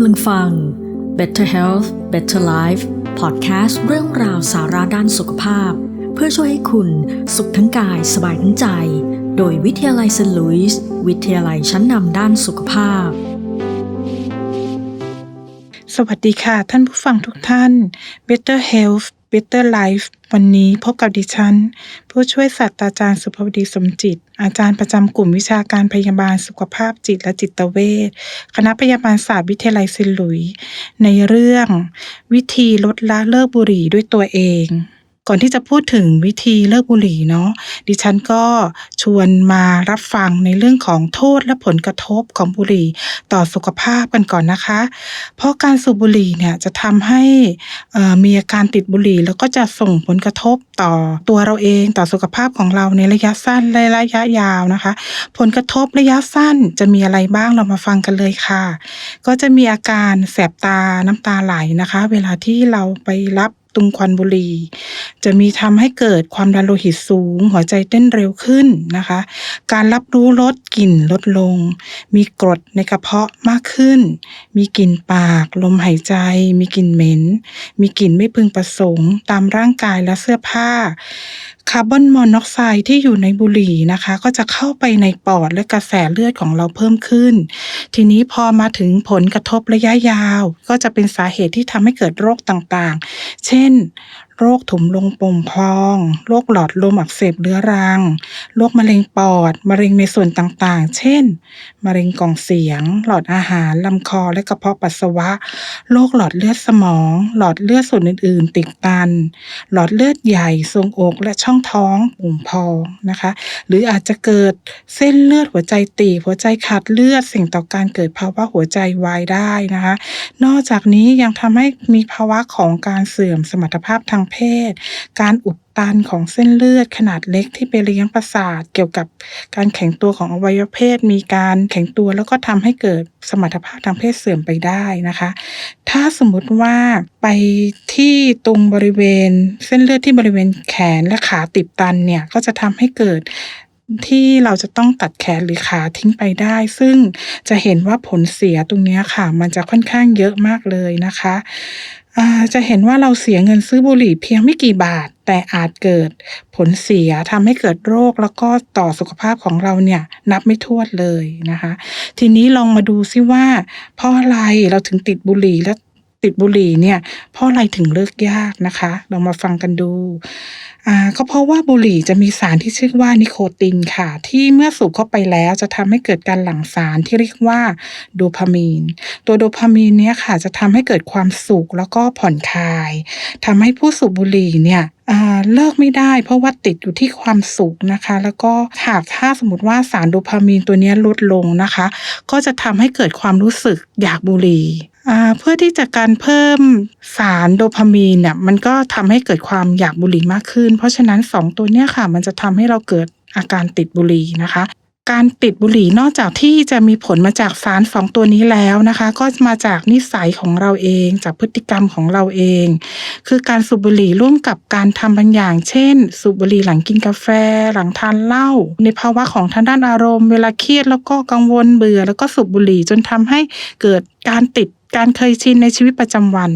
ำลังฟัง Better Health Better Life Podcast เรื่องราวสาระด้านสุขภาพ เพื่อช่วยให้คุณสุขทั้งกายสบายทั้งใจ โดยวิทยาลัยเซนต์ลุยส์วิทยาลัยชั้นนำด้านสุขภาพ สวัสดีค่ะท่านผู้ฟังทุกท่าน Better Health Better Life วันนี้พบกับดิฉัน ผู้ช่วยศาสตราจารย์สุภวดีสมจิต อาจารย์ประจำกลุ่มวิชาการพยาบาลสุขภาพจิตและจิตเวชคณะพยาบาลศาสตร์วิทยาลัยเซนหลุย ในเรื่อง วิธีลดละเลิกบุหรี่ด้วยตัวเอง ก่อนที่จะพูดถึงวิธีเลิกบุหรี่เนาะดิฉันก็ชวนมารับฟังในเรื่องของโทษและผลกระทบของบุหรี่ต่อสุขภาพกันก่อนนะคะ เพราะการสูบบุหรี่เนี่ยจะทำให้มีอาการติดบุหรี่ แล้วก็จะส่งผลกระทบต่อตัวเราเองต่อสุขภาพของเราในระยะสั้นและระยะยาวนะคะ ผลกระทบระยะสั้นจะมีอะไรบ้างเรามาฟังกันเลยค่ะ ก็จะมีอาการแสบตาน้ำตาไหลนะคะ เวลาที่เราไปรับ ตุงควันบุหรี่ จะมีทำให้เกิดความดันโลหิตสูง หัวใจเต้นเร็วขึ้นนะคะ การรับรู้รสกลิ่นลดลง มีกรดในกระเพาะมากขึ้น มีกลิ่นปาก ลมหายใจ มีกลิ่นเหม็น มีกลิ่นไม่พึงประสงค์ตามร่างกายและเสื้อผ้าคาร์บอนมอนอกไซด์ที่อยู่ในบุหรี่นะคะ ก็จะเข้าไปในปอดและกระแสเลือดของเราเพิ่มขึ้น ทีนี้พอมาถึงผลกระทบระยะยาว ก็จะเป็นสาเหตุที่ทำให้เกิดโรคต่างๆ เช่นน โรคถุงลมโป่งพอง โรคหลอดลมอักเสบเรื้อรัง โรคมะเร็งปอด มะเร็งในส่วนต่างๆ เช่น มะเร็งกล่องเสียง หลอดอาหาร ลำคอ และกระเพาะปัสสาวะ โรคหลอดเลือดสมอง หลอดเลือดส่วนอื่น ๆ ติดตัน หลอดเลือดใหญ่ทรงอกและช่องท้องโป่งพองนะคะ หรืออาจจะเกิดเส้นเลือดหัวใจตีบหัวใจขาดเลือดสี่งต่อการเกิดภาวะหัวใจวายได้นะคะ นอกจากนี้ยังทำให้มีภาวะของการเสื่อมสมรรถภาพทางเพศ การอุดตันของเส้นเลือดขนาดเล็กที่ไปเลี้ยงประสาท เกี่ยวกับการแข็งตัวของอวัยวะเพศ มีการแข็งตัวแล้วก็ทำให้เกิดสมรรถภาพทางเพศเสื่อมไปได้นะคะ ถ้าสมมุติว่าไปที่ตรงบริเวณเส้นเลือดที่บริเวณแขนและขาติดตันเนี่ยก็จะทำให้เกิดที่เราจะต้องตัดแขนหรือขาทิ้งไปได้ ซึ่งจะเห็นว่าผลเสียตรงนี้ค่ะ มันจะค่อนข้างเยอะมากเลยนะคะ จะเห็นว่าเราเสียเงินซื้อบุหรี่เพียงไม่กี่บาท แต่อาจเกิดผลเสียทำให้เกิดโรคแล้วก็ต่อสุขภาพของเราเนี่ยนับไม่ถ้วนเลยนะคะ ทีนี้ลองมาดูซิว่าเพราะอะไรเราถึงติดบุหรี่และ ติดบุหรี่เนี่ยเพราะอะไรถึงเลิกยากนะคะ เรามาฟังกันดูอ่าก็เพราะว่าบุหรี่จะมีสารที่ชื่อว่านิโคตินค่ะ ที่เมื่อสูบเข้าไปแล้วจะทำให้เกิดการหลั่งสารที่เรียกว่าโดพามีน ตัวโดพามีนเนี่ยค่ะจะทำให้เกิดความสุขแล้วก็ผ่อนคลายทำให้ผู้สูบบุหรี่เนี่ยอ่าเลิกไม่ได้เพราะว่าติดอยู่ที่ความสุขนะคะ แล้วก็หากถ้าสมมติว่าสารโดพามีนตัวนี้ลดลงนะคะ ก็จะทำให้เกิดความรู้สึกอยากบุหรี่ เพื่อที่จะการเพิ่มสารโดพามีนเนี่ยมันก็ทำให้เกิดความอยากบุหรี่มากขึ้น เพราะฉะนั้นสองตัวเนี้ยค่ะ มันจะทำให้เราเกิดอาการติดบุหรี่นะคะ การติดบุหรี่นอกจากที่จะมีผลมาจากสารสองตัวนี้แล้วนะคะ ก็มาจากนิสัยของเราเอง จากพฤติกรรมของเราเอง คือการสูบบุหรี่ร่วมกับการทำบางอย่าง เช่น สูบบุหรี่หลังกินกาแฟ หลังทานเหล้าในภาวะของทางด้านอารมณ์ เวลาเครียดแล้วก็กังวลเบื่อ แล้วก็สูบบุหรี่จนทำให้เกิดการติด การเคยชินในชีวิตประจำวัน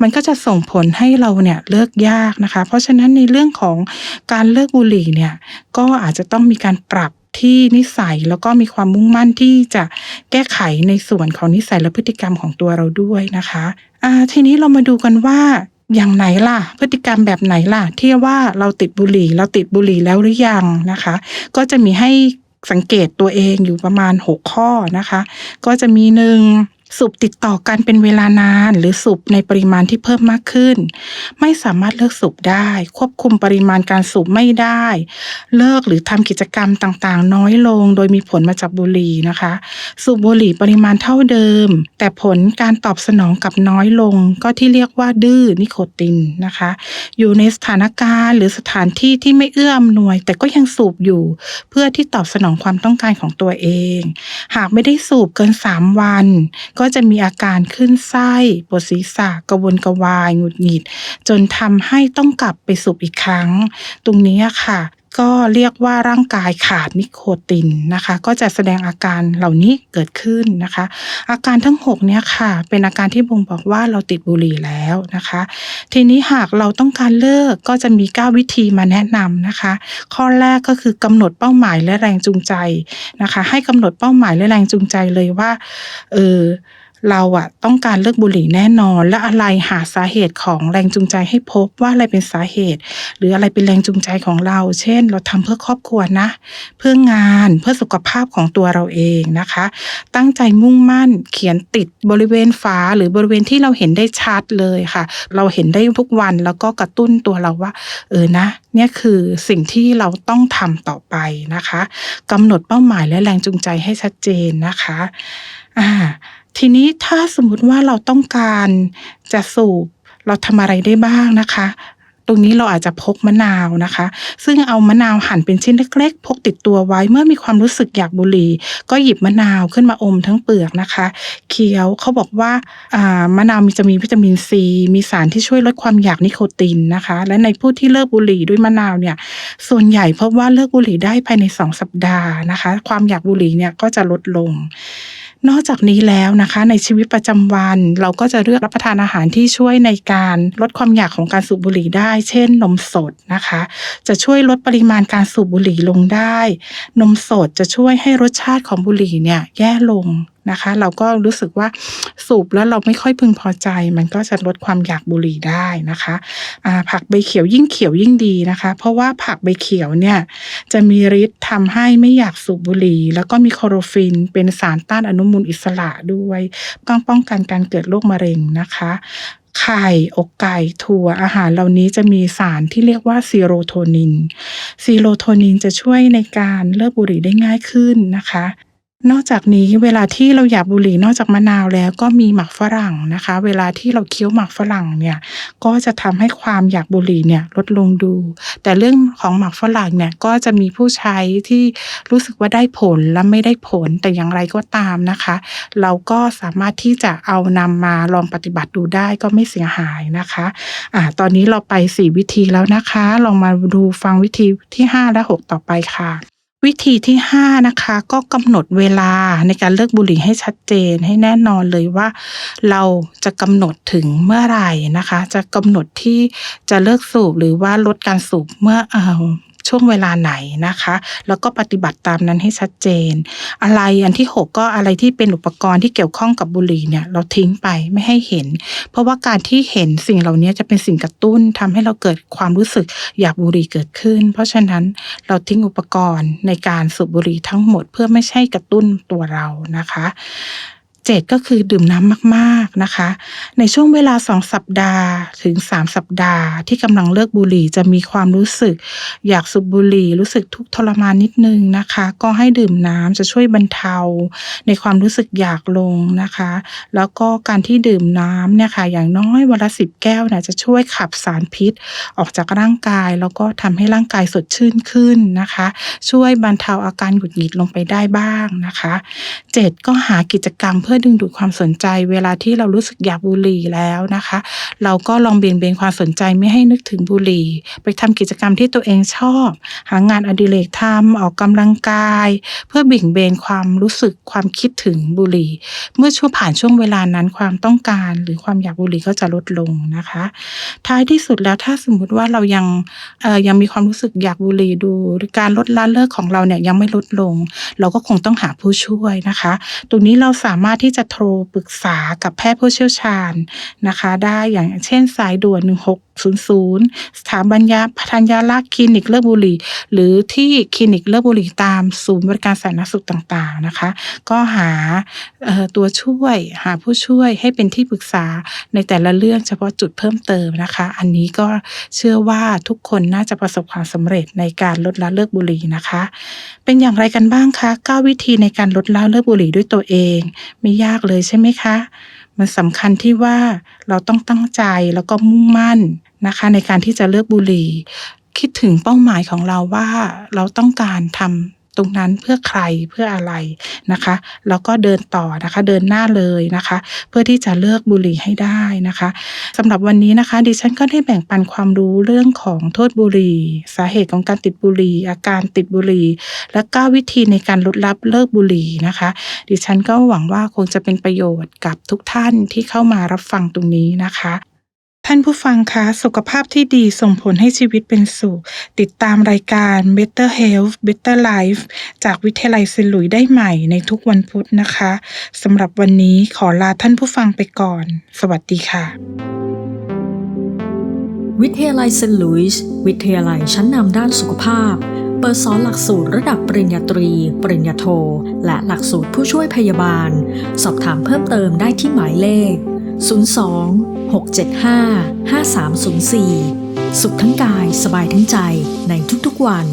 มันก็จะส่งผลให้เราเนี่ยเลิกยากนะคะ เพราะฉะนั้นในเรื่องของการเลิกบุหรี่เนี่ยก็อาจจะต้องมีการปรับที่นิสัยแล้วก็มีความมุ่งมั่นที่จะแก้ไขในส่วนของนิสัยและพฤติกรรมของตัวเราด้วยนะคะทีนี้เรามาดูกันว่าอย่างไหนล่ะ พฤติกรรมแบบไหนล่ะ ที่ว่าเราติดบุหรี่ เราติดบุหรี่แล้วหรือยังนะคะ ก็จะมีให้สังเกตตัวเองอยู่ประมาณ 6 ข้อนะคะ ก็จะมีหนึ่ง สูบติดต่อกันเป็นเวลานาน หรือสูบในปริมาณที่เพิ่มมากขึ้น ไม่สามารถเลิกสูบได้ ควบคุมปริมาณการสูบไม่ได้ เลิกหรือทำกิจกรรมต่างๆ น้อยลง โดยมีผลมาจากบุหรี่นะคะ สูบบุหรี่ปริมาณเท่าเดิม แต่ผลการตอบสนองกับน้อยลง ก็ที่เรียกว่าดื้อนิโคตินนะคะ อยู่ในสถานการณ์หรือสถานที่ที่ไม่เอื้ออำนวย แต่ก็ยังสูบอยู่ เพื่อที่ตอบสนองความต้องการของตัวเอง หากไม่ได้สูบเกิน 3 วัน ก็จะมีอาการขึ้นไส้ปวดศีรษะกระวนกระวายหงุดหงิด จนทำให้ต้องกลับไปสูบอีกครั้ง ตรงนี้ค่ะก็เรียกว่าร่างกายขาดนิโคตินนะคะ ก็จะแสดงอาการเหล่านี้เกิดขึ้นนะคะ อาการทั้ง6เนี่ยค่ะ เป็นอาการที่บ่งบอกว่าเราติดบุหรี่แล้วนะคะ ทีนี้หากเราต้องการเลิกก็จะมี 9 วิธีมาแนะนำนะคะ ข้อแรกก็คือกำหนดเป้าหมายและแรงจูงใจนะคะ ให้กำหนดเป้าหมายและแรงจูงใจเลยว่าเออ เราอะต้องการเลิกบุหรี่แน่นอน และอะไรหาสาเหตุของแรงจูงใจให้พบว่าอะไรเป็นสาเหตุ หรืออะไรเป็นแรงจูงใจของเรา เช่น เราทำเพื่อครอบครัวนะ เพื่องานเพื่อสุขภาพของตัวเราเองนะคะ ตั้งใจมุ่งมั่นเขียนติดบริเวณฝาหรือบริเวณที่เราเห็นได้ชัดเลยค่ะ เราเห็นได้ทุกวันแล้วก็กระตุ้นตัวเราว่า เออนะเนี่ยคือสิ่งที่เราต้องทำต่อไปนะคะกำหนดเป้าหมายและแรงจูงใจให้ชัดเจนนะคะอ่า ทีนี้ถ้าสมมุติว่าเราต้องการจะสูบเราทำอะไรได้บ้างนะคะ ตรงนี้เราอาจจะพกมะนาวนะคะ ซึ่งเอามะนาวหั่นเป็นชิ้นเล็ก ๆ พกติดตัวไว้เมื่อมีความรู้สึกอยากบุหรี่ ก็หยิบมะนาวขึ้นมาอมทั้งเปลือกนะคะ เคี้ยวเขาบอกว่าอ่ามะนาวมีจะมีวิตามินซี มีสารที่ช่วยลดความอยากนิโคตินนะคะ และในผู้ที่เลิกบุหรี่ด้วยมะนาวเนี่ยส่วนใหญ่พบว่าเลิกบุหรี่ได้ภายใน 2 สัปดาห์นะคะ ความอยากบุหรี่เนี่ยก็จะลดลง นอกจากนี้แล้วนะคะในชีวิตประจำวัน เราก็จะเลือกรับประทานอาหารที่ช่วยในการลดความอยากของการสูบบุหรี่ได้ เช่น นมสดนะคะ จะช่วยลดปริมาณการสูบบุหรี่ลงได้ นมสดจะช่วยให้รสชาติของบุหรี่เนี่ยแย่ลง นะคะ เราก็รู้สึกว่าสูบแล้วเราไม่ค่อยพึงพอใจ มันก็จะลดความอยากบุหรี่ได้นะคะผักใบเขียวยิ่งเขียวยิ่งดีนะคะ เพราะว่าผักใบเขียวเนี่ยจะมีฤทธิ์ทำให้ไม่อยากสูบบุหรี่ แล้วก็มีคอโรฟิน เป็นสารต้านอนุมูลอิสระด้วยป้องป้องกันการเกิดโรคมะเร็งนะคะไข่อกไก่ถั่วอาหารเหล่านี้จะมีสารที่เรียกว่าซีโรโทนิน ซีโรโทนินจะช่วยในการเลิกบุหรี่ได้ง่ายขึ้นนะคะ นอกจากนี้เวลาที่เราอยากบุหรี่นอกจากมะนาวแล้วก็มีหมักฝรั่งนะคะ เวลาที่เราเคี้ยวหมักฝรั่งเนี่ยก็จะทำให้ความอยากบุหรี่เนี่ยลดลงดู แต่เรื่องของหมักฝรั่งเนี่ยก็จะมีผู้ใช้ที่รู้สึกว่าได้ผลและไม่ได้ผลแต่อย่างไรก็ตามนะคะ เราก็สามารถที่จะเอานำมาลองปฏิบัติดูได้ก็ไม่เสียหายนะคะอ่าตอนนี้เราไป 4 วิธีแล้วนะคะ ลองมาดูฟังวิธีที่ 5 และ 6 ต่อไปค่ะ วิธีที่ 5 นะคะ ก็กำหนดเวลาในการเลิกบุหรี่ให้ชัดเจนให้แน่นอนเลยว่า เราจะกำหนดถึงเมื่อไหร่นะคะ จะกำหนดที่จะเลิกสูบหรือว่าลดการสูบเมื่อเอ่อ ช่วงเวลาไหนนะคะ แล้วก็ปฏิบัติตามนั้นให้ชัดเจน อะไรอันที่ 6 ก็อะไรที่เป็นอุปกรณ์ที่เกี่ยวข้องกับบุหรี่เนี่ยเราทิ้งไปไม่ให้เห็น เพราะว่าการที่เห็นสิ่งเหล่านี้จะเป็นสิ่งกระตุ้นทำให้เราเกิดความรู้สึกอยากบุหรี่เกิดขึ้น เพราะฉะนั้นเราทิ้งอุปกรณ์ในการสูบบุหรี่ทั้งหมด เพื่อไม่ใช่กระตุ้นตัวเรานะคะ เจ็ดก็คือดื่มน้ำมากๆนะคะ ในช่วงเวลา 2 สัปดาห์ถึง 3 สัปดาห์ ที่กำลังเลิกบุหรี่จะมีความรู้สึก อยากสูบบุหรี่รู้สึกทุกข์ทรมานนิดนึงนะคะ ก็ให้ดื่มน้ำจะช่วยบรรเทา ในความรู้สึกอยากลงนะคะ แล้วก็การที่ดื่มน้ำเนี่ยค่ะอย่างน้อยวันละสิบแก้วเนี่ยจะช่วยขับสารพิษ ออกจากร่างกาย แล้วก็ทำให้ร่างกายสดชื่นขึ้นนะคะ ช่วยบรรเทาอาการหงุดหงิดลงไปได้บ้างนะคะเจ็ดก็หากิจกรรมเพื่อดึงดูดความสนใจเวลาที่เรารู้สึกอยากบุหรี่แล้วนะคะ เราก็ลองเบี่ยงเบนความสนใจไม่ให้นึกถึงบุหรี่ ไปทำกิจกรรมที่ตัวเองชอบ หางานอดิเรกทำออกกำลังกาย เพื่อบี่งเบนความรู้สึกความคิดถึงบุหรี่ เมื่อช่วงผ่านช่วงเวลานั้นความต้องการหรือความอยากบุหรี่ก็จะลดลงนะคะ ท้ายที่สุดแล้วถ้าสมมุติว่าเรายังยังมีความรู้สึกอยากบุหรี่ดูการลดละเลิกของเราเนี่ยยังไม่ลดลง เราก็คงต้องหาผู้ช่วยนะคะ ตรงนี้เราสามารถที่ที่จะโทรปรึกษากับแพทย์ผู้เชี่ยวชาญนะคะ ได้อย่างเช่นสายด่วน 00 สถาบันยาพันยาลักษ์คลินิกเลิกบุหรี่ หรือที่คลินิกเลิกบุหรี่ตามศูนย์บริการสาธารณสุขต่างๆนะคะ ก็หาตัวช่วยหาผู้ช่วยให้เป็นที่ปรึกษาในแต่ละเรื่องเฉพาะจุดเพิ่มเติมนะคะ อันนี้ก็เชื่อว่าทุกคนน่าจะประสบความสำเร็จในการลดละเลิกบุหรี่นะคะ เป็นอย่างไรกันบ้างคะ9วิธีในการลดละเลิกบุหรี่ด้วยตัวเอง ไม่ยากเลยใช่ไหมคะ มันสำคัญที่ว่าเราต้องตั้งใจแล้วก็มุ่งมั่น นะคะในการที่จะเลิกบุหรี่ คิดถึงเป้าหมายของเราว่าเราต้องการทตรงนั้นเพื่อใครเพื่ออะไรนะคะ แล้วก็เดินต่อนะคะเดินหน้าเลยนะคะ เพื่อที่จะเลิกบุหรี่ให้ได้นะคะสำหรับวันนี้นะคะ ดิฉันก็ได้แบ่งปันความรู้เรื่องของโทษบุหรี่ สาเหตุของการติดบุหรี่ อาการติดบุหรี่ และก็วิธีในการลดละเลิกบุหรี่นะคะ ดิฉันก็หวังว่าคงจะเป็นประโยชน์กับทุกท่านที่เข้ามารับฟังตรงนี้นะคะ ท่านผู้ฟังคะสุขภาพที่ดีส่งผลให้ชีวิตเป็นสุข ติดตามรายการ Better Health Better Life จากวิทยาลัยเซลุยส์ได้ใหม่ในทุกวันพุธนะคะสำหรับวันนี้ขอลาท่านผู้ฟังไปก่อน สวัสดีค่ะ วิทยาลัยเซนต์ลุยส์วิทยาลัยชั้นนำด้านสุขภาพ เปิดสอนหลักสูตรระดับปริญญาตรี ปริญญาโท และหลักสูตรผู้ช่วยพยาบาล สอบถามเพิ่มเติมได้ที่หมายเลข 02 675 5304 สุขทั้งกายสบายทั้งใจในทุกๆวัน